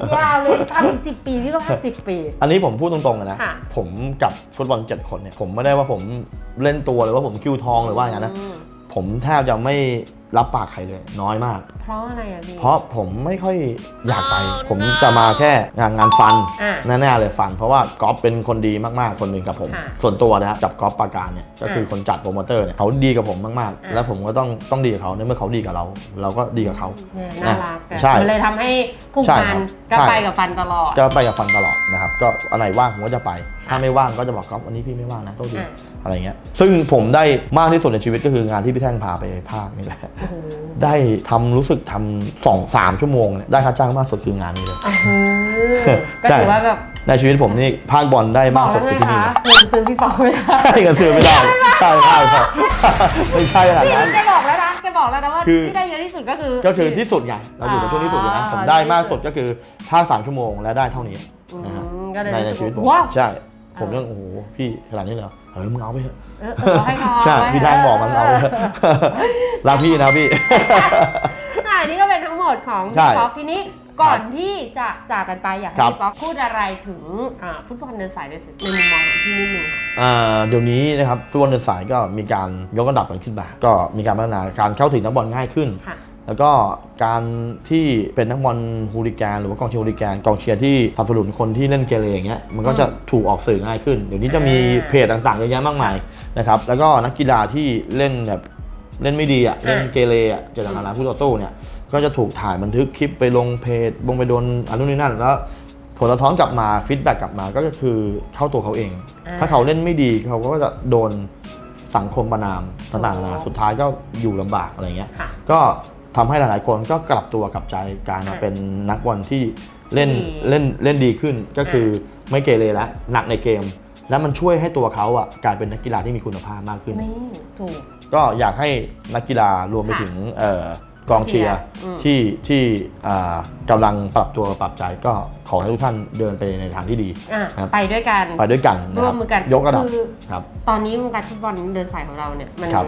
Speaker 1: พี่ยาวเลยทำอีกสิปีพี่ก็ภาคสิปี
Speaker 2: อันนี้ผมพูดตรงๆเลยนะ
Speaker 1: ค่ะ
Speaker 2: ผมกับฟุตบอลเจ็ดคนเนี่ยผมไม่ได้ว่าผมเล่นตัวหรือว่าผมคิวทองหรือว่าอย่างนั้นนะ
Speaker 1: อืม
Speaker 2: ผมแทบจะไม่ รับปากใครเลย น้อยมาก
Speaker 1: เพราะอะไรอะพี่
Speaker 2: เพราะผมไม่ค่อยอยากไป ผมจะมาแค่งานงานฟัน
Speaker 1: อ่า
Speaker 2: แน่ๆเลยฟัน เพราะว่าก๊อฟเป็นคนดีมากๆ คนหนึ่งกับผม
Speaker 1: ค่ะ
Speaker 2: ส่วนตัวนะครับกับก๊อฟปาการเนี่ยก็คือคนจัดโปรโมเตอร์เนี่ยเขาดีกับผมมาก
Speaker 1: อ่า
Speaker 2: ๆแล้วผมก็ต้องต้องดีกับเขาในเมื่อเขาดีกับเรา เราก็ดีกับเขา
Speaker 1: เนี่ยน่ารักอะ
Speaker 2: ใช่
Speaker 1: มันเลยทำให้ผูก
Speaker 2: ใช่
Speaker 1: พัน
Speaker 2: ครับ
Speaker 1: ก็
Speaker 2: ใช่
Speaker 1: ไปกับฟันตลอด
Speaker 2: ก็ไปกับฟันตลอดนะครับก็อันไหนว่างผมก็จะไป ถ้าไม่ว่างก็จะบอกก๊อฟวันนี้พี่ไม่ว่างนะโทษที
Speaker 1: อ่า
Speaker 2: อะไรเงี้ยซึ่งผมได้มากที่สุดในชีวิตก็คืองานที่พี่แท่งพาไปภาคนี่แหละ
Speaker 1: โอ้โห
Speaker 2: ได้ทำรู้สึกทำสองสามชั่วโมงเนี่ยได้ค่าจ้างมากสุดคืองานนี้เลย
Speaker 1: อื้อหือก็
Speaker 2: ใช่
Speaker 1: ถือว่าแบบ
Speaker 2: ในชีวิตผมนี่ภาคบอลได้
Speaker 1: บ
Speaker 2: มา
Speaker 1: อกก
Speaker 2: สุ
Speaker 1: แล้
Speaker 2: ด
Speaker 1: วไง
Speaker 2: คือที่นี่
Speaker 1: คะเงินซื้อพี่ปองไม่ได้
Speaker 2: ใช่กันซื้อไม่ได้ใช่ใช่ใช่ไม่ใช่ขนาด
Speaker 1: พี่
Speaker 2: นั้น
Speaker 1: แกบอกแล้วนะแกบอกแล้วนะว่า
Speaker 2: คือ
Speaker 1: ที่ได้เยอะที่สุดก็คือ
Speaker 2: ก็คือที่สุดไงเราอยู่ในช่วงที่สุดอยู่นะ
Speaker 1: อ่า
Speaker 2: ผมได้มากสุดก็คือภาคสามชั่วโมงและได้เท่านี้
Speaker 1: อืม
Speaker 2: นะฮะ
Speaker 1: ก็เลย
Speaker 2: ในใน
Speaker 1: รู้สึ
Speaker 2: ชีวิต
Speaker 1: ก
Speaker 2: ผม
Speaker 1: ว้าว
Speaker 2: ใช่ ผมยังโอ้โหพี่ขนาดนี้เลยเหรอ เฮ้ยมึงเอาไปเถอะ
Speaker 1: เออเออเอาให้เขา
Speaker 2: ใช่
Speaker 1: ไว้
Speaker 2: พี่แท่งบอกมันเอาไปเถอะรักพี่นะพี่
Speaker 1: อ่านี่ก็เป็นทั้งหมดของ
Speaker 2: ใช่
Speaker 1: พี่ป๊อกทีนี้ก่อนที่จะจากกันไปอยากให้
Speaker 2: ครับ
Speaker 1: พี่ป๊อกพูดอะไรถึงอ่าฟุตบอลเดินสายในในมุมมองของพี่นิดนึงค่ะ
Speaker 2: อ่าเดี๋ยวนี้นะครับฟุตบอลเดินสายก็มีการยกระดับกันขึ้นมาก็มีการพัฒนาการเข้าถึงนักบอลง่ายขึ้น
Speaker 1: ค่ะ
Speaker 2: แล้วก็การที่เป็นนักบอลฮูลิแกนหรือว่ากองเชียร์ฮูลิแกนกองเชียร์ที่สนับสนุนคนที่เล่นเกเรอย่างเงี้ยมันก็จะถูกออกสื่อง่ายขึ้นเดี๋ยวนี้จะมี
Speaker 1: อ่า
Speaker 2: เพจต่างๆเยอะแยะมากมายนะครับแล้วก็นักกีฬาที่เล่นแบบเล่นไม่ดีอะ
Speaker 1: อ่า
Speaker 2: เล่นเกเรอะเจตนาร้ายผู้ต่อสู้เนี่ยก็จะถูกถ่ายบันทึกคลิปไปลงเพจลงไปโดนอันนู้นนี่นั่นแล้วผลสะท้อนกลับมาฟีดแบ็กกลับมาก็คือเข้าตัวเขาเอง
Speaker 1: อ่า
Speaker 2: ถ้าเขาเล่นไม่ดีเขาก็จะโดนสังคมประนามต่างๆนานาสุดท้ายก็อยู่ลำบากอะไรเงี้ย
Speaker 1: ค่ะ
Speaker 2: ก็ ทำให้หลาย ๆ คนก็กลับตัวกลับใจกลายมา
Speaker 1: อะ
Speaker 2: เป็นนักบอลที่เล่น
Speaker 1: ดี
Speaker 2: เล่นเล่นดีขึ้นก็คือไม่เกเรแล้วหนักในเกม แล้วมันช่วยให้ตัวเขาอะกลายเป็นนักกีฬาที่มีคุณภาพมากขึ้น
Speaker 1: นี่ถูก
Speaker 2: ก็อยากให้นักกีฬารวมไป
Speaker 1: ค่ะ
Speaker 2: ถึงเอ่อกองเชียร์
Speaker 1: อืม
Speaker 2: ที่ที่อ่ากำลังปรับตัวปรับใจก็ขอให้ทุกท่านเดินไปในทางที่ดี
Speaker 1: อะ
Speaker 2: ครับ
Speaker 1: ไปด้วยกัน
Speaker 2: ไปด้วยกันนะ
Speaker 1: ร่
Speaker 2: ควรั
Speaker 1: ม
Speaker 2: บ
Speaker 1: มือกัน
Speaker 2: ยกระดับ
Speaker 1: คือ
Speaker 2: ครับ
Speaker 1: ตอนนี้วงการฟุตบอลเดินสายของเราเนี่ยมัน
Speaker 2: ครับ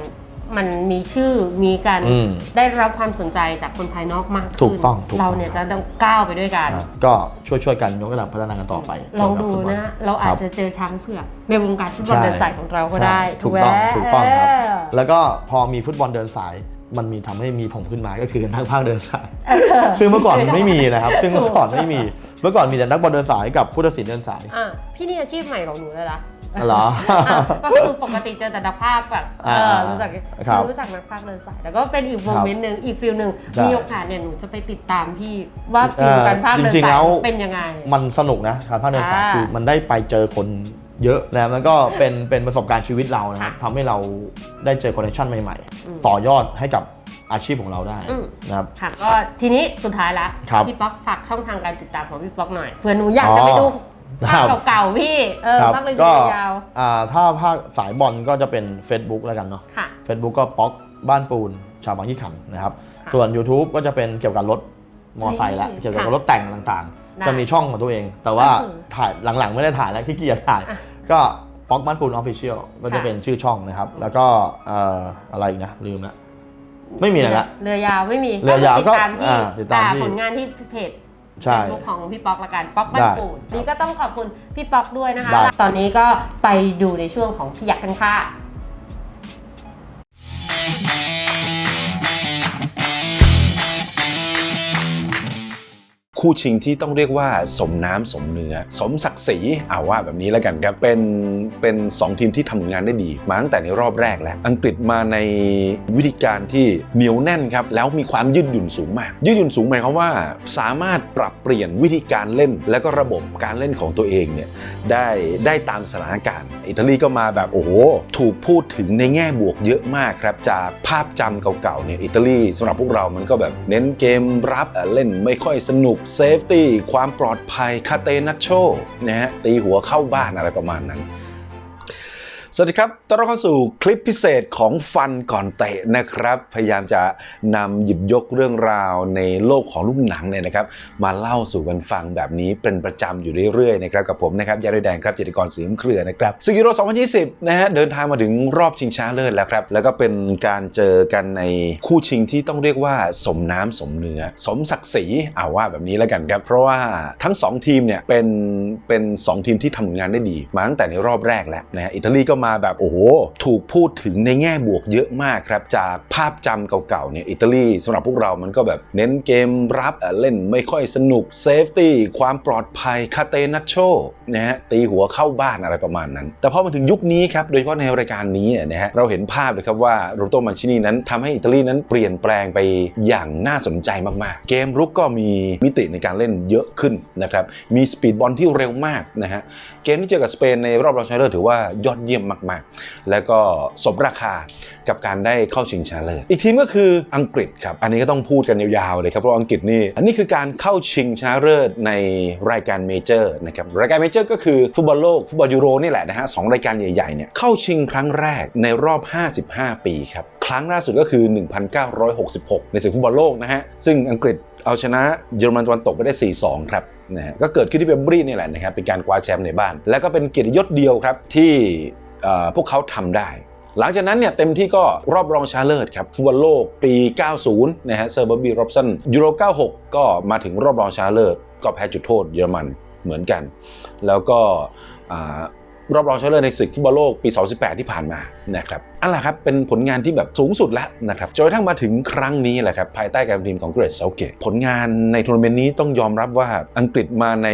Speaker 1: มันมีชื่อมีการ
Speaker 2: อืม
Speaker 1: ได้รับความสนใจจากคนภายนอกมากขึ้น
Speaker 2: ถูกต้องถูกต้อง
Speaker 1: เราเนี่ยจะต้องก้าวไปด้วยกัน
Speaker 2: อะก็ช่วยช่วยๆกันยกระดับพัฒนากันต่อไป
Speaker 1: ลองดู
Speaker 2: สำหรับฟุตบอล
Speaker 1: นะ เราอาจจะเจอช้างเผือกในวงการฟุตบอล
Speaker 2: ใช่
Speaker 1: เดินสายของเราก็ได้
Speaker 2: ใช่ถูกต้อง
Speaker 1: ไหม
Speaker 2: ถูกต้องครับ
Speaker 1: เออ
Speaker 2: แล้วก็พอมีฟุตบอลเดินสาย มันมีทำให้มีผมขึ้นมาก็คือนักภาคเดินสาย
Speaker 1: เออ
Speaker 2: ซึ่งเมื่อก่อนมันไม่มีนะครับ ซึ่งเมื่อก่อนไม่มี เมื่อก่อนมีแต่นักบอลเดินสายกับผู้ตัดสินเดินสาย
Speaker 1: อะพี่นี่อาชีพใหม่ของหนูเลยนะ
Speaker 2: เหรอ
Speaker 1: อะก็คือปกติเจอแต่นักภาคแบบเออ
Speaker 2: อ่า
Speaker 1: รู้จัก
Speaker 2: ครับ
Speaker 1: รู้จักนักภาคเดินสาย แต่ก็เป็นอีกโมเมนต์หนึ่งอีกฟิลหนึ่ง
Speaker 2: ใช่
Speaker 1: มีโอกาสเนี่ยหนูจะไปติดตามพี่ว่าฟิล
Speaker 2: เอ่อ
Speaker 1: การภาคเดิน
Speaker 2: จริงๆ
Speaker 1: สา
Speaker 2: แล้
Speaker 1: ยวเป็นยังไง
Speaker 2: มันสนุกนะการภาคเดินสาย
Speaker 1: อ่า
Speaker 2: คือมันได้ไปเจอคน เยอะนะมันก็เป็นเป็นประสบการณ์ชีวิตเรานะครับ
Speaker 1: ค่ะ
Speaker 2: ทำให้เราได้เจอคอนเนคชั่นใหม่
Speaker 1: อืม
Speaker 2: ๆ ต่อยอดให้กับอาชีพของเราได้
Speaker 1: อืม
Speaker 2: นะครับ
Speaker 1: ค่ะก็ทีนี้สุดท้ายละ
Speaker 2: ครับ
Speaker 1: พี่ป๊อกฝากช่องทางการติดตามของพี่ป๊อกหน่อยเผื่อหนูอยากจะไปดู
Speaker 2: ค
Speaker 1: ภา
Speaker 2: รับ
Speaker 1: คเก่าๆพี่เออ
Speaker 2: ครับ
Speaker 1: ภาคเลย
Speaker 2: ก็
Speaker 1: ยาว
Speaker 2: อ่าถ้าภาคสายบอลก็จะเป็น Facebook แล้วกันเนาะ
Speaker 1: ค่ะ
Speaker 2: Facebook ก็ป๊อกบ้านปูน ชาวบางยี่ขันนะครับ
Speaker 1: ค่ะ
Speaker 2: ส่วน YouTube ก็จะเป็นเกี่ยวกับรถมอไซค์ละ
Speaker 1: นี่
Speaker 2: เกี่ยวกับ
Speaker 1: ค่ะ
Speaker 2: รถแต่งต่าง
Speaker 1: ได้
Speaker 2: ๆ จะมีช่องของตัวเอง แต่ว่า
Speaker 1: ก็คือ
Speaker 2: ถ่ายหลังๆไม่ได้ถ่ายแล้วขี้เกียจถ่าย
Speaker 1: อะ
Speaker 2: ก็ป๊อกบ้านปูนออฟฟิเชียลก็จะ
Speaker 1: ค่ะ
Speaker 2: เป็นชื่อช่องนะครับ แล้วก็เอ่ออะไรอีกนะลืมละไม่มีอะไรละ
Speaker 1: เรือยาวไม่มี
Speaker 2: เรือยาว
Speaker 1: ติดตามที่
Speaker 2: ก็อ่าติดตามที่
Speaker 1: ผลงานที่เพจ
Speaker 2: ใช่
Speaker 1: เฟซบุ๊กของพี่ป๊อกละกันป๊อกบ้าน
Speaker 2: ได้
Speaker 1: ปูนนี่ก็ต้องขอบคุณพี่ป๊อกด้วยนะคะ
Speaker 2: ได้
Speaker 1: ตอนนี้ก็ไปดูในช่วงของพี่ยักษ์กันค่ะ
Speaker 4: คู่ชิงที่ต้องเรียกว่าสมน้ำสมเนื้อ สมศักดิ์ศรีเอาว่าแบบนี้แล้วกันครับ เป็นเป็นสองทีมที่ทำงานได้ดี มาตั้งแต่ในรอบแรกแล้ว อังกฤษมาในวิธีการที่เหนียวแน่นครับ แล้วมีความยืดหยุ่นสูงมาก ยืดหยุ่นสูงหมายความว่า สามารถปรับเปลี่ยนวิธีการเล่น และก็ระบบการเล่นของตัวเองเนี่ยได้ได้ตามสถานการณ์ อิตาลีก็มาแบบโอ้โหถูกพูดถึงในแง่บวกเยอะมากครับจากภาพจำเก่าๆเนี่ยอิตาลีสำหรับพวกเรามันก็แบบเน้นเกมรับเล่นไม่ค่อยสนุกเซฟตี้ความปลอดภัยคาเตนัชโชนะฮะตีหัวเข้าบ้านอะไรประมาณนั้น สวัสดีครับ ต้อนรับเข้าสู่คลิปพิเศษของฟันก่อนเตะนะครับ พยายามจะนำหยิบยกเรื่องราวในโลกของลูกหนังเนี่ยนะครับ มาเล่าสู่กันฟังแบบนี้เป็นประจำอยู่เรื่อยๆนะครับกับผมนะครับยาริแดงครับจิตกรศรีมเครือนะครับสกิโร2020 นะฮะเดินทางมาถึงรอบชิงชนะเลิศแล้วครับ แล้วก็เป็นการเจอกันในคู่ชิงที่ต้องเรียกว่าสมน้ำสมเนื้อสมศักดิ์ศรีเอาว่าแบบนี้แล้วกันครับ เพราะว่าทั้ง 2 ทีมเนี่ยเป็นเป็น 2 ทีมที่ทำงานได้ดี มาตั้งแต่ในรอบแรกแล้วนะฮะอิตาลีก็มาแบบโอ้โห ถูกพูดถึงในแง่บวกเยอะมากครับจากภาพจำเก่าๆเนี่ยอิตาลีสำหรับพวกเรามันก็แบบเน้นเกมรับอะเล่นไม่ค่อยสนุกเซฟตี้ความปลอดภัยคาเตนัชโชนะฮะตีหัวเข้าบ้านอะไรประมาณนั้น แต่พอมาถึงยุคนี้ครับโดยเฉพาะในรายการนี้เนี่ยนะฮะเราเห็นภาพเลยครับว่าโรโตมันชินีนั้นทำให้อิตาลีนั้นเปลี่ยนแปลงไปอย่างน่าสนใจมากๆ เกมรุกก็มีมิติในการเล่นเยอะขึ้นนะครับมีสปีดบอลที่เร็วมากนะฮะเกมที่เจอกับสเปนในรอบรองชนะเลิศถือว่ายอดเยี่ยมมากๆ แล้วก็สมราคากับการได้เข้าชิงชนะเลิศอีกทีมก็คืออังกฤษครับ อันนี้ก็ต้องพูดกันยาวๆเลยครับเพราะว่าอังกฤษนี่อันนี้คือการเข้าชิงชนะเลิศในรายการเมเจอร์นะครับรายการเมเจอร์ก็คือฟุตบอลโลกฟุตบอลยูโรนี่แหละนะฮะสองรายการใหญ่ๆเนี่ยเข้าชิงครั้งแรกในรอบ 55 ปีครับครั้งล่าสุดก็คือ 1966 ในศึกฟุตบอลโลกนะฮะซึ่งอังกฤษเอาชนะเยอรมันตะวันตกไปได้ 4-2 ครับนะฮะก็เกิดขึ้นที่เวมบรีนี่แหละนะครับเป็นการคว้าแชมป์ในบ้าน แล้วก็เป็นเกียรติยศเดียวครับที่ พวกเขาทำได้ หลังจากนั้นเนี่ยเต็มที่ก็รอบรองชาเลิศครับฟุตบอลโลกปี 90 นะฮะเซอร์เบอร์บีโรบสันยูโร 96 ก็มาถึงรอบรองชาเลิศก็แพ้จุดโทษเยอรมันเหมือนกัน แล้วก็ รอบรองชนะเลิศในศึกฟุตบอลโลกปี 2018 ที่ผ่านมานะครับอันหละครับเป็นผลงานที่แบบสูงสุดแล้วนะครับจนกระทั่งมาถึงครั้งนี้แหละครับภายใต้การทีมของเกรซเซาเกตผลงานในทัวร์นาเมนต์นี้ต้องยอมรับว่าอังกฤษมาใน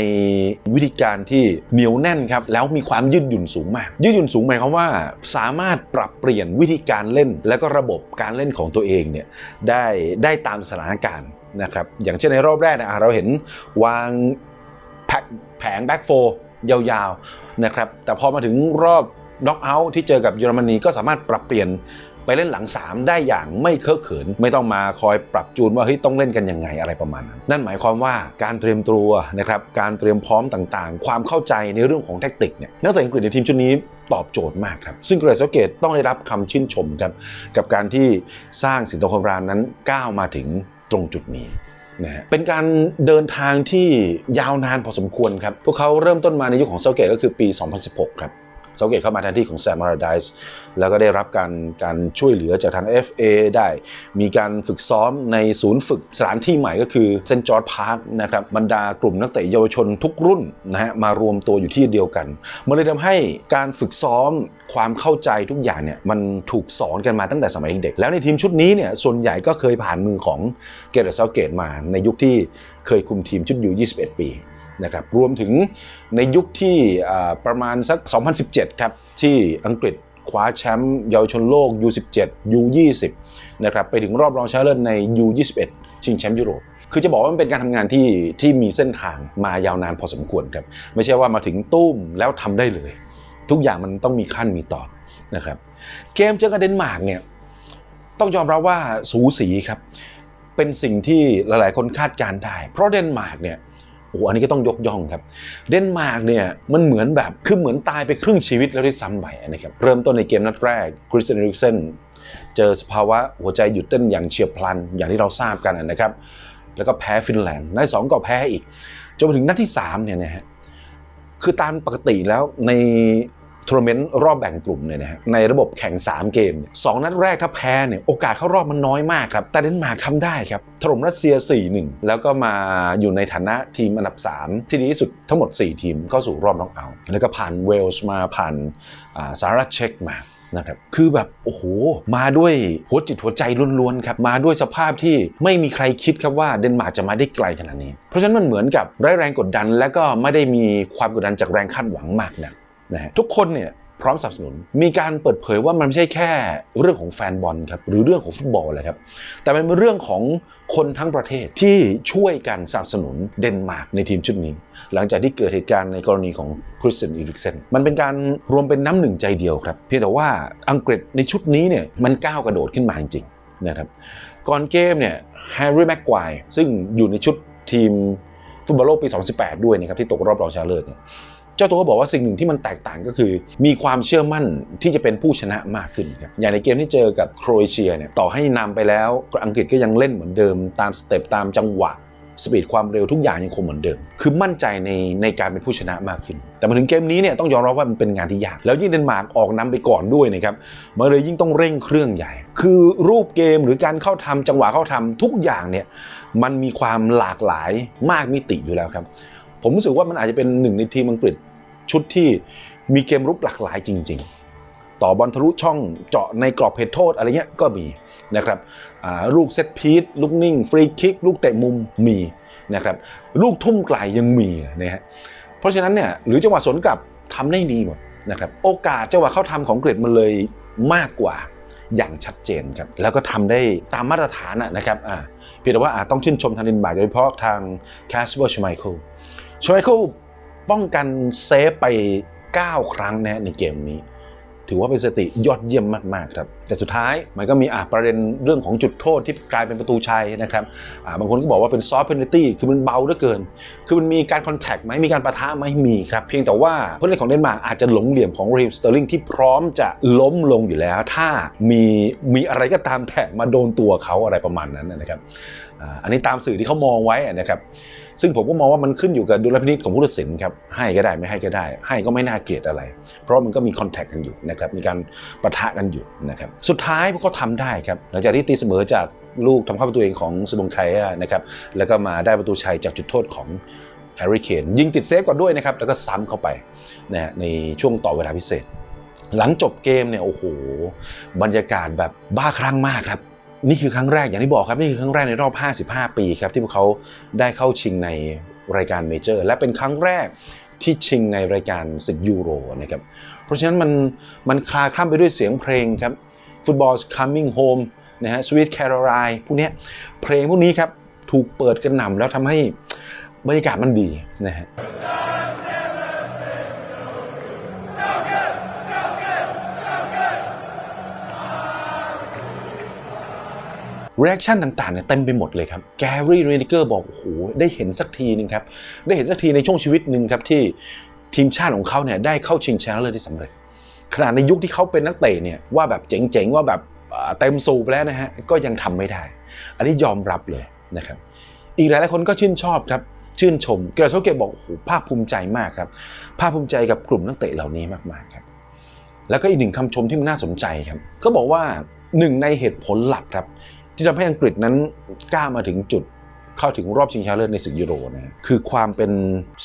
Speaker 4: วิธีการที่เหนียวแน่นครับแล้วมีความยืดหยุ่นสูงมาก ยืดหยุ่นสูงหมายความว่าสามารถปรับเปลี่ยนวิธีการเล่น และก็ระบบการเล่นของตัวเองเนี่ยได้ได้ตามสถานการณ์นะครับอย่างเช่นในรอบแรกนะเราเห็นวางแผแผงแบ็กโฟ ยาวๆนะครับแต่พอมาถึงรอบน็อกเอาท์ที่เจอกับเยอรมนีก็สามารถปรับเปลี่ยนไปเล่นหลัง 3 ได้อย่างไม่เคอะเขิน ไม่ต้องมาคอยปรับจูนว่าเฮ้ยต้องเล่นกันยังไงอะไรประมาณนั้นนั่นหมายความว่าการเตรียมตัวนะครับการเตรียมพร้อมต่างๆ ความเข้าใจในเรื่องของแทคติกเนี่ยนักเตะอังกฤษในทีมชุดนี้ตอบโจทย์มากครับ ซึ่งเกรซเกตต้องได้รับคำชื่นชมครับกับการที่สร้างสินโตคมรามนั้นก้าวมาถึงตรงจุดนี้ นะฮะเป็นการเดินทางที่ยาวนานพอสมควรครับ พวกเขาเริ่มต้นมาในยุคของเซาเกตก็คือปี 2016 ครับ เซาเกตเข้ามาแทนที่ของแซมมาราไดส์แล้วก็ได้รับการการช่วยเหลือจากทาง FA ได้ มีการฝึกซ้อมในศูนย์ฝึกสถานที่ใหม่ก็คือเซนจอร์ดพาร์คนะครับบรรดากลุ่มนักเตะเยาวชนทุกรุ่นนะฮะมารวมตัวอยู่ที่เดียวกันมันเลยทำให้การฝึกซ้อมความเข้าใจทุกอย่างเนี่ยมันถูกสอนกันมาตั้งแต่สมัยเด็กแล้วในทีมชุดนี้เนี่ยส่วนใหญ่ก็เคยผ่านมือของเกเรตเซาเกตมาในยุคที่เคยคุมทีมชุดอยู่ 21 ปี นะครับรวมถึงในยุคที่ประมาณสัก 2017 ครับ ที่อังกฤษคว้าแชมป์เยาวชนโลก U17 U20 นะครับไปถึงรอบรองชนะเลิศใน U21 ชิงแชมป์ยุโรป คือจะบอกว่ามันเป็นการทำงานที่ที่มีเส้นทางมายาวนานพอสมควรครับ ไม่ใช่ว่ามาถึงตุ้มแล้วทำได้เลย ทุกอย่างมันต้องมีขั้นมีตอนนะครับ เกมเจอกับเดนมาร์กเนี่ยต้องยอมรับว่าสูสีครับ เป็นสิ่งที่หลาย ๆ คนคาดการได้ เพราะเดนมาร์กเนี่ย โอ้โหอันนี้ก็ต้องยกย่องครับ เดนมาร์กเนี่ยมันเหมือนแบบคือเหมือนตายไปครึ่งชีวิตแล้วด้วยซ้ำไปนะครับเริ่มต้นในเกมนัดแรกคริสเตียนริกเซนเจอสภาวะหัวใจหยุดเต้นอย่างเฉียบพลันอย่างที่เราทราบกันนะครับ แล้วก็แพ้ฟินแลนด์นัดสองก็แพ้อีกจนถึงนัดที่3เนี่ยนะฮะคือตามปกติแล้วใน ทัวร์นาเมนต์รอบแบ่งกลุ่มเนี่ยนะฮะในระบบแข่ง 3 เกมเนี่ยสองนัดแรกถ้าแพ้เนี่ยโอกาสเข้ารอบมันน้อยมากครับ แต่เดนมาร์กทำได้ครับถล่มรัสเซีย 4-1 แล้วก็มาอยู่ในฐานะทีมอันดับ 3 ที่ดีที่สุดทั้งหมด 4 ทีมเข้าสู่รอบน็อกเอาท์แล้วก็ผ่านเวลส์มาผ่านอ่าสหรัฐเช็กมานะครับคือแบบโอ้โห มาด้วยหัวจิตหัวใจล้วนๆครับมาด้วยสภาพที่ไม่มีใครคิดครับว่าเดนมาร์กจะมาได้ไกลขนาดนี้ เพราะฉะนั้นมันเหมือนกับไร้แรงกดดัน และก็ไม่ได้มีความกดดันจากแรงคาดหวังมากนัก นะฮะทุกคนเนี่ยพร้อมสนับสนุน มีการเปิดเผยว่ามันไม่ใช่แค่เรื่องของแฟนบอลครับหรือเรื่องของฟุตบอลเลยครับ แต่มันเป็นเรื่องของคนทั้งประเทศที่ช่วยกันสนับสนุนเดนมาร์กในทีมชุดนี้ หลังจากที่เกิดเหตุการณ์ในกรณีของคริสเตียนอีริกเซนมันเป็นการรวมเป็นน้ำหนึ่งใจเดียวครับ เพียงแต่ว่าอังกฤษในชุดนี้เนี่ยมันก้าวกระโดดขึ้นมาจริงๆนะครับก่อนเกมเนี่ยแฮร์รี่แม็กควายซึ่งอยู่ในชุดทีมฟุตบอลโลกปี 2018 ด้วยนะครับที่ตกรอบรองชนะเลิศเนี่ย เจ้าตัวก็บอกว่าสิ่งหนึ่งที่มันแตกต่างก็คือ มีความเชื่อมั่นที่จะเป็นผู้ชนะมากขึ้นครับอย่างในเกมที่เจอกับโครเอเชียเนี่ยต่อให้นำไปแล้วอังกฤษก็ยังเล่นเหมือนเดิมตามสเต็ปตามจังหวะสปีดความเร็วทุกอย่างยังคงเหมือนเดิม คือมั่นใจในในการเป็นผู้ชนะมากขึ้น แต่มาถึงเกมนี้เนี่ยต้องยอมรับว่ามันเป็นงานที่ยาก แล้วยิ่งเดนมาร์กออกนำไปก่อนด้วยนะครับมันเลยยิ่งต้องเร่งเครื่องใหญ่ คือรูปเกมหรือการเข้าทำจังหวะเข้าทำทุกอย่างเนี่ยมันมีความหลากหลายมากมิติอยู่แล้วครับ ผมรู้สึกว่ามันอาจจะเป็นหนึ่งในทีมอังกฤษ ชุดที่มีเกมรุกหลากหลายจริง ๆ ต่อบอลทะลุช่องเจาะในกรอบเพดโทษอะไรเงี้ยก็มีนะครับลูกเซตพีซลูกนิ่ง ฟรีคิก ลูกเตะมุมมีนะครับลูกทุ่มไกลยังมีนะฮะเพราะฉะนั้นเนี่ยหรือจังหวะสวนกลับทำได้ดีหมดนะครับโอกาสจังหวะเข้าทำของอังกฤษมันเลยมากกว่าอย่างชัดเจนครับแล้วก็ทำได้ตามมาตรฐานะนะครับอ่าเพียงแต่ว่าอ่าต้องชื่นชมทางเดนมาโดยเฉพาะทางแคสเปอร์ชไมเคิลชไมเคิล ป้องกันเซฟไป 9 ครั้งนะในเกมนี้ ถือว่าเป็นสติยอดเยี่ยมมากๆครับแต่สุดท้ายมันก็มีอะประเด็นเรื่องของจุดโทษที่กลายเป็นประตูชัยนะครับอ่าบางคนก็บอกว่าเป็นซอฟต์เพนตี้คือมันเบาเหลือเกิน คือมันมีการคอนแทคไหมมีการประทะไหมมีครับ เพียงแต่ว่าผู้เล่นของเดนมาร์กอาจจะหลงเหลี่ยมของรีมสเตอร์ลิงที่พร้อมจะล้มลงอยู่แล้ว ถ้ามีมีอะไรก็ตามแทกมาโดนตัวเขาอะไรประมาณนั้นนะครับอ่าอันนี้ตามสื่อที่เขามองไว้นะครับ ซึ่งผมก็มองว่ามันขึ้นอยู่กับดุลพินิจของผู้ตัดสินครับให้ก็ได้ไม่ให้ก็ได้ ให้ก็ไม่น่าเกลียดอะไร เพราะมันก็มีคอนแทคกันอยู่นะครับมีการปะทะกันอยู่นะครับสุดท้ายพวกเขาทำได้ครับหลังจากที่ตีเสมอจากลูกทำเข้าประตูเองของสบงไคอะนะครับแล้วก็มาได้ประตูชัยจากจุดโทษของแฮร์รี่เคนยิงติดเซฟก่อนด้วยนะครับแล้วก็ซ้ำเข้าไปนะฮะในช่วงต่อเวลาพิเศษ หลังจบเกมเนี่ยโอ้โหบรรยากาศแบบบ้าคลั่งมากครับ นี่คือครั้งแรกอย่างที่บอกครับนี่คือครั้งแรกในรอบ 55 ปีครับที่พวกเขาได้เข้าชิงในรายการเมเจอร์และเป็นครั้งแรกที่ชิงในรายการศึกยูโรนะครับเพราะฉะนั้นมันมันคลาคล่ำไปด้วยเสียงเพลงครับ Football's Coming Home นะฮะ Sweet Caroline พวกเนี้ยเพลงพวกนี้ครับถูกเปิดกันหน่ำแล้วทำให้บรรยากาศมันดีนะฮะ รีแอคชั่นต่างๆเนี่ยเต็มไปหมดเลยครับแกรี่เรนิเกอร์บอกโอ้โหได้เห็นสักทีหนึงครับ ได้เห็นสักทีในช่วงชีวิตหนึ่งครับที่ทีมชาติของเขาเนี่ยได้เข้าชิงชนะเลิศที่สำเร็จ ขนาดในยุคที่เขาเป็นนักเตะเนี่ยว่าแบบเจ๋งๆว่าแบบเต็มสูบแล้วนะฮะก็ยังทำไม่ได้ อันนี้ยอมรับเลยนะครับ อีกหลายๆคนก็ชื่นชอบครับชื่นชมเกรซโซเกบอกโอ้โหภาคภูมิใจมากครับภาคภูมิใจกับกลุ่มนักเตะเหล่านี้มากๆครับแล้วก็อีกหนึ่งคำชมที่มันน่าสนใจครับก็บอกว่าหนึ่งในเหตุผลหลักครับ ที่ทำให้อังกฤษนั้นกล้ามาถึงจุดเข้าถึงรอบชิงชนะเลิศในศึกยูโรนะคือความเป็น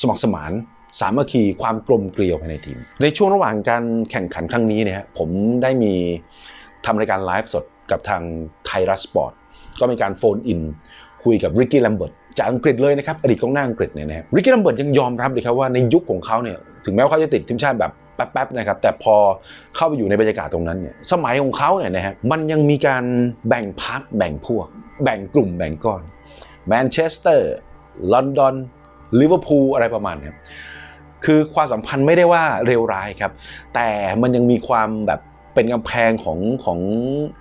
Speaker 4: สมัครสมานสามัคคีความกลมเกลียวภายในทีม ในช่วงระหว่างการแข่งขันครั้งนี้เนี่ยผมได้มีทำรายการไลฟ์สดกับทางไทยรัฐสปอร์ตก็มีการโฟนอิน คุยกับริกกี้แลมเบิร์ตจากอังกฤษเลยนะครับ อดีตกองหน้าอังกฤษเนี่ยนะฮะริกกี้แลมเบิร์ตยังยอมรับเลยครับว่าในยุคของเขาเนี่ยถึงแม้ว่าเขาจะติดทีมชาติแบบ แป๊บๆนะครับแต่พอเข้าไปอยู่ในบรรยากาศตรงนั้นเนี่ยสมัยของเขาเนี่ยนะฮะมันยังมีการแบ่งพรรคแบ่งพวก แบ่งกลุ่มแบ่งก้อนแมนเชสเตอร์ลอนดอนลิเวอร์พูลอะไรประมาณเนี้ยคือความสัมพันธ์ไม่ได้ว่าเลวร้ายครับ แต่มันยังมีความแบบเป็นกำแพงของของ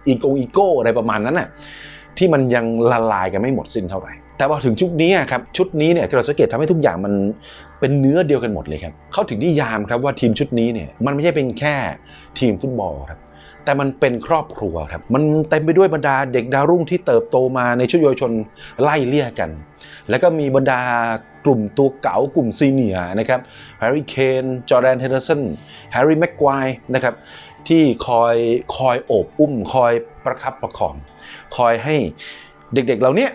Speaker 4: อีโกอีโก้อะไรประมาณนั้นน่ะที่มันยังละลายกันไม่หมดสิ้นเท่าไหร่ แต่พอถึงชุดนี้ครับชุดนี้เนี่ยเราสังเกตทำให้ทุกอย่างมัน เป็นเนื้อเดียวกันหมดเลยครับเขาถึงนิยามครับว่าทีมชุดนี้เนี่ยมันไม่ใช่เป็นแค่ทีมฟุตบอลครับแต่มันเป็นครอบครัวครับ มันเต็มไปด้วยบรรดาเด็กดาวรุ่งที่เติบโตมาในชุดเยาวชนไล่เลี่ยกัน แล้วก็มีบรรดากลุ่มตัวเก๋ากลุ่มซีเนียนะครับแฮร์รี่เคนจอร์แดนเฮนเดอร์สันแฮร์รี่แม็กควายนะครับที่คอยคอยโอบอุ้ม คอยประคับประคอง คอยให้เด็กๆเหล่าเนี้ย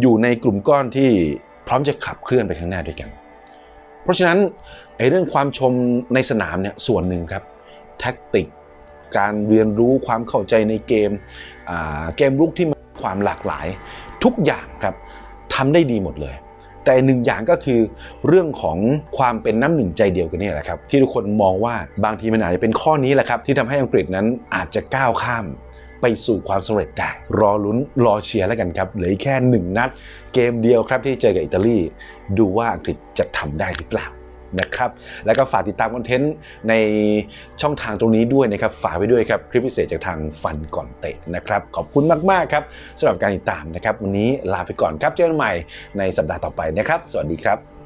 Speaker 4: อยู่ในกลุ่มก้อนที่พร้อมจะขับเคลื่อนไปข้างหน้าด้วยกัน ราะฉะนั้นไอ้เรื่องความชมในสนามเนี่ยส่วนหนึ่งครับแท็กติก การเรียนรู้ความเข้าใจในเกมเกมลุกที่มีความหลากหลาย ทุกอย่างครับทำได้ดีหมดเลย แต่หนึ่งอย่างก็คือเรื่องของความเป็นน้ำหนึ่งใจเดียวกันนี่แหละครับที่ทุกคนมองว่าบางทีมันอาจจะเป็นข้อนี้แหละครับที่ทำให้อังกฤษนั้นอาจจะก้าวข้าม ไปสู่ความสำเร็จได้ รอลุ้นรอเชียร์แล้วกันครับเหลือแค่หนึ่งนัด เกมเดียวครับที่เจอกับอิตาลี ดูว่าอังกฤษจะทำได้หรือเปล่านะครับแล้วก็ฝากติดตามคอนเทนต์ในช่องทางตรงนี้ด้วยนะครับ ฝากไว้ด้วยครับ คลิปพิเศษจากทางฟันก่อนเตะนะครับ ขอบคุณมาก ๆ ครับสำหรับการติดตามนะครับ วันนี้ลาไปก่อนครับเจอกันใหม่ในสัปดาห์ต่อไปนะครับ สวัสดีครับ